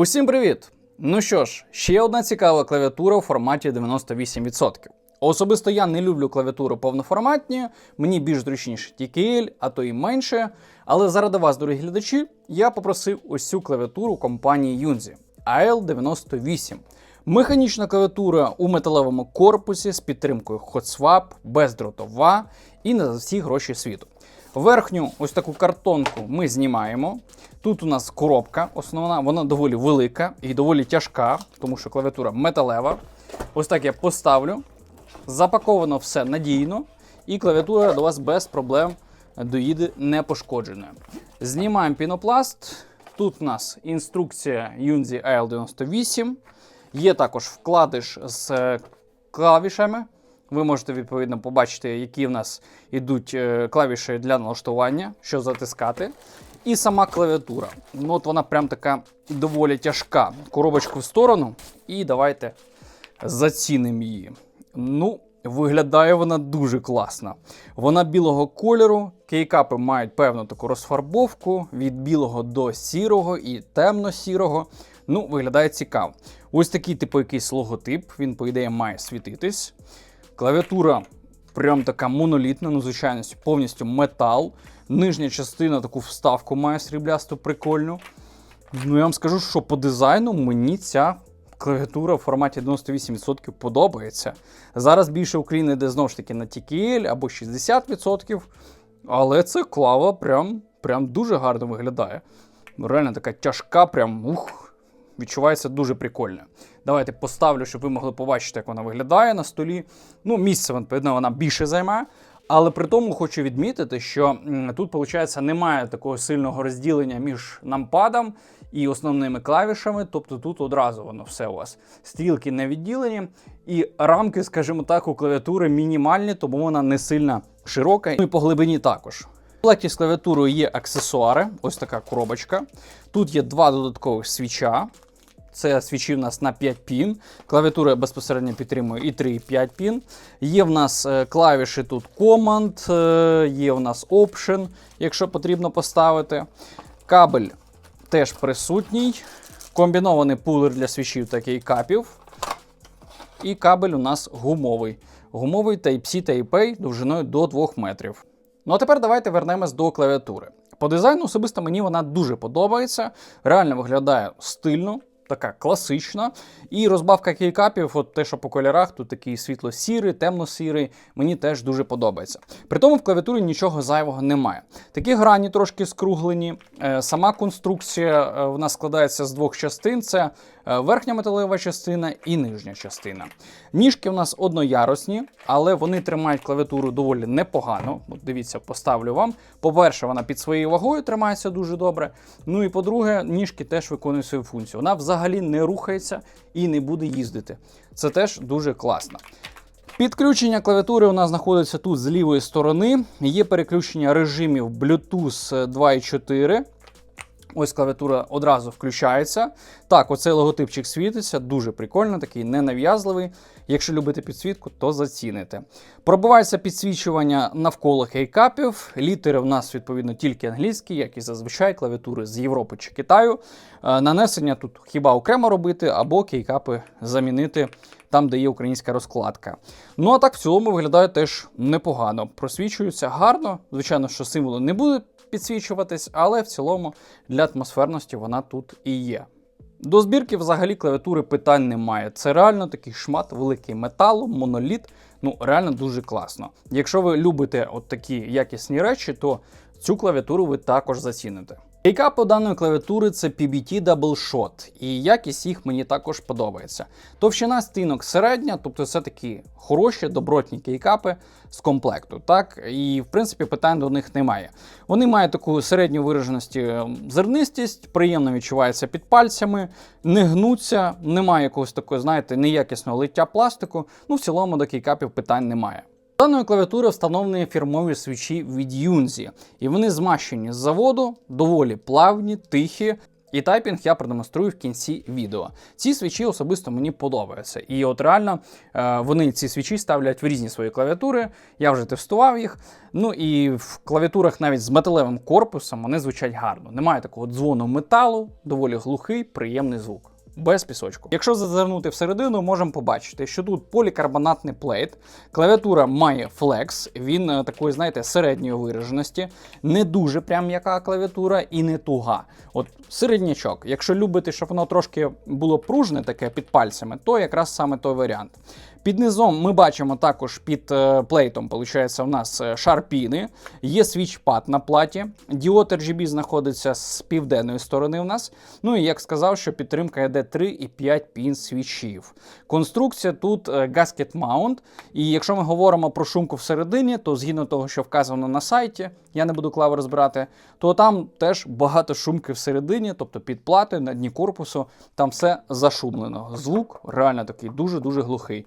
Усім привіт! Ну що ж, ще одна цікава клавіатура у форматі 98%. Особисто я не люблю клавіатуру повноформатні, мені більш зручніше TKL, а то і менше. Але заради вас, дорогі глядачі, я попросив ось цю клавіатуру компанії Yunzi AL98. Механічна клавіатура у металевому корпусі з підтримкою HotSwap, бездротова і на всі гроші світу. Верхню ось таку картонку ми знімаємо. Тут у нас коробка основна, вона доволі велика і доволі тяжка, тому що клавіатура металева. Ось так я поставлю. Запаковано все надійно, і клавіатура до вас без проблем доїде непошкодженою. Знімаємо пінопласт. Тут у нас інструкція Yunzi AL98. Є також вкладиш з е, клавішами. Ви можете відповідно побачити, які в нас йдуть е, клавіші для налаштування, що затискати. І сама клавіатура. Ну, от вона прям така доволі тяжка. Коробочку в сторону. І давайте зацінимо її. Ну, виглядає вона дуже класно. Вона білого кольору. Кейкапи мають певну таку розфарбовку від білого до сірого і темно-сірого. Ну, виглядає цікаво. Ось такий, типу, якийсь логотип. Він, по ідеї, має світитись. Клавіатура прям така монолітна, ну, звичайно, повністю метал. Нижня частина таку вставку має сріблясту прикольну. Ну, я вам скажу, що по дизайну мені ця клавіатура в форматі 98% подобається. Зараз більше України йде знову ж таки на TKL або 60%. Але це клава прям, прям дуже гарно виглядає. Реально така тяжка, прям ух, відчувається дуже прикольно. Давайте поставлю, щоб ви могли побачити, як вона виглядає на столі. Ну, місце, відповідно, вона більше займає. Але при тому хочу відмітити, що тут, виходить, немає такого сильного розділення між нампадом і основними клавішами. Тобто тут одразу воно все у вас. Стрілки не відділені, і рамки, скажімо так, у клавіатури мінімальні, тому вона не сильно широка. Ну і по глибині також. В комплекті з клавіатурою є аксесуари, ось така коробочка. Тут є два додаткових свіча. Це свічі в нас на 5 пін. Клавіатура безпосередньо підтримує і 3, і 5 пін. Є в нас е, клавіші тут Command, е, є в нас Option, якщо потрібно поставити. Кабель теж присутній. Комбінований пулер для свічів та кейкапів. І кабель у нас гумовий. Гумовий Type-C Type-A довжиною до 2 метрів. Ну а тепер давайте вернемось до клавіатури. По дизайну особисто мені вона дуже подобається. Реально виглядає стильно, така класична. І розбавка кейкапів, от те, що по кольорах, тут такий світло-сірий, темно-сірий, мені теж дуже подобається. При тому в клавіатурі нічого зайвого немає. Такі грані трошки скруглені. Е, Сама конструкція е, в нас складається з двох частин: це е, верхня металева частина і нижня частина. Ніжки в нас одноярусні, але вони тримають клавіатуру доволі непогано. От дивіться, поставлю вам. По-перше, вона під своєю вагою тримається дуже добре. Ну і по-друге, ніжки теж виконують свою функцію. Вона взагалі не рухається і не буде їздити. Це теж дуже класно. Підключення клавіатури у нас знаходиться тут з лівої сторони. Є переключення режимів Bluetooth 2.4. Ось клавіатура одразу включається. Так, оцей логотипчик світиться, дуже прикольно, такий ненав'язливий. Якщо любите підсвітку, то заціните. Пробивається підсвічування навколо кейкапів. Літери в нас, відповідно, тільки англійські, як і зазвичай клавіатури з Європи чи Китаю. Е, Нанесення тут хіба окремо робити, або кейкапи замінити там, де є українська розкладка. Ну а так в цілому виглядає теж непогано. Просвічується гарно. Звичайно, що символи не будуть підсвічуватись, але в цілому для атмосферності вона тут і є. До збірки взагалі клавіатури питань немає. Це реально такий шмат великий металу, моноліт. Ну, реально дуже класно. Якщо ви любите от такі якісні речі, то цю клавіатуру ви також заціните. Кейкапи даної клавіатури це PBT Double Shot, і якість їх мені також подобається. Товщина стінок середня, тобто це такі хороші, добротні кейкапи з комплекту. Так, і в принципі питань до них немає. Вони мають таку середню вираженості ем, зернистість, приємно відчувається під пальцями, не гнуться, немає якогось такого, знаєте, неякісного лиття пластику. Ну, в цілому до кейкапів питань немає. Даної клавіатури встановлені фірмові свічі від Yunzi, і вони змащені з заводу, доволі плавні, тихі. І тайпінг я продемонструю в кінці відео. Ці свічі особисто мені подобаються. І от реально е, вони ці свічі ставлять в різні свої клавіатури. Я вже тестував їх. Ну і в клавіатурах навіть з металевим корпусом вони звучать гарно. Немає такого дзвону металу, доволі глухий, приємний звук. Без пісочку. Якщо зазирнути всередину, можемо побачити, що тут полікарбонатний плейт, клавіатура має флекс, він е, такої, знаєте, середньої вираженості, не дуже прям м'яка клавіатура і не туга. От середнячок. Якщо любите, щоб воно трошки було пружне, таке під пальцями, то якраз саме той варіант. Під низом ми бачимо також під е, плейтом, виходить, у нас е, шарпіни, є свічпад на платі. Діод RGB знаходиться з південної сторони у нас. Ну і як сказав, що підтримка йде 3 і 5 пін свічів. Конструкція тут е, gasket mount. І якщо ми говоримо про шумку всередині, то згідно того, що вказано на сайті, я не буду клави розбирати, то там теж багато шумки всередині, тобто під плати, на дні корпусу, там все зашумлено. Звук реально такий дуже-дуже глухий.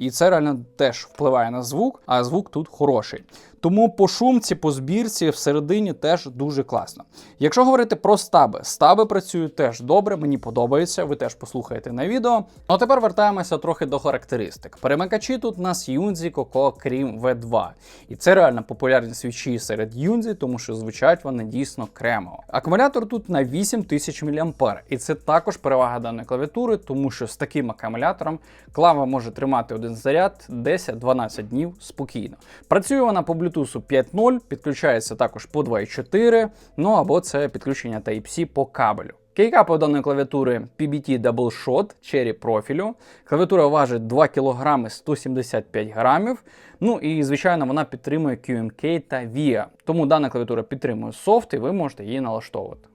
І це реально теж впливає на звук, а звук тут хороший. Тому по шумці, по збірці всередині теж дуже класно. Якщо говорити про стаби, стаби працюють теж добре, мені подобається, ви теж послухаєте на відео. Ну а тепер вертаємося трохи до характеристик. Перемикачі тут у нас Yunzi Coco Cream V2. І це реально популярні свічі серед Yunzi, тому що звучать вони дійсно кремово. Акумулятор тут на 8000 мА. І це також перевага даної клавіатури, тому що з таким акумулятором клава може тримати один заряд 10-12 днів спокійно. Працює вона по Bluetooth 5.0, підключається також по 2.4, ну або це підключення Type-C по кабелю. Кейкап у даної клавіатури PBT Double Shot Cherry профілю. Клавіатура важить 2 кг 175 грамів. Ну і звичайно вона підтримує QMK та VIA. Тому дана клавіатура підтримує софт, і ви можете її налаштовувати.